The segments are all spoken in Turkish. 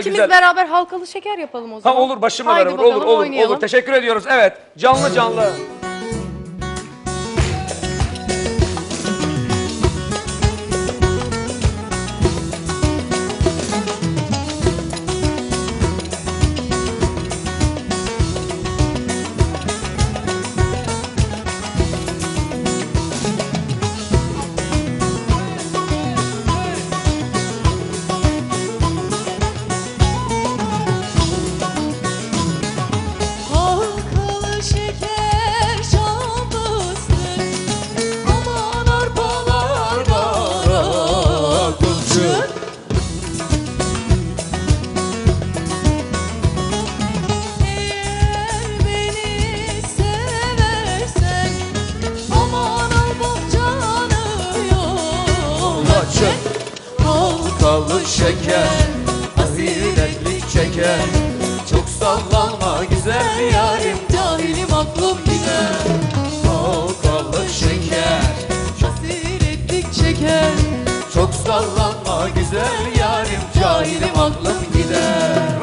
İkimiz güzel. beraber halkalı şeker yapalım o Ha zaman. olur başımla Haydi beraber olur bakalım, olur oynayalım. olur. Teşekkür ediyoruz. Evet. Canlı canlı. Şeker, ahiretlik çeker Çok sallanma güzel yarim, Cahilim aklım gider. Halkalı şeker Hasiretlik çeker Çok sallanma güzel yarim, cahilim aklım gider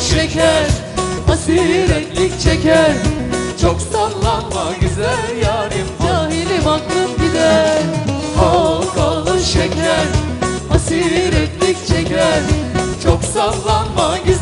şeker, ahiretlik çeker. Çok sallanma güzel yarim, Cahilim aklım gider. Halkalı şeker Ahiretlik çeker. Çok sallanma güzel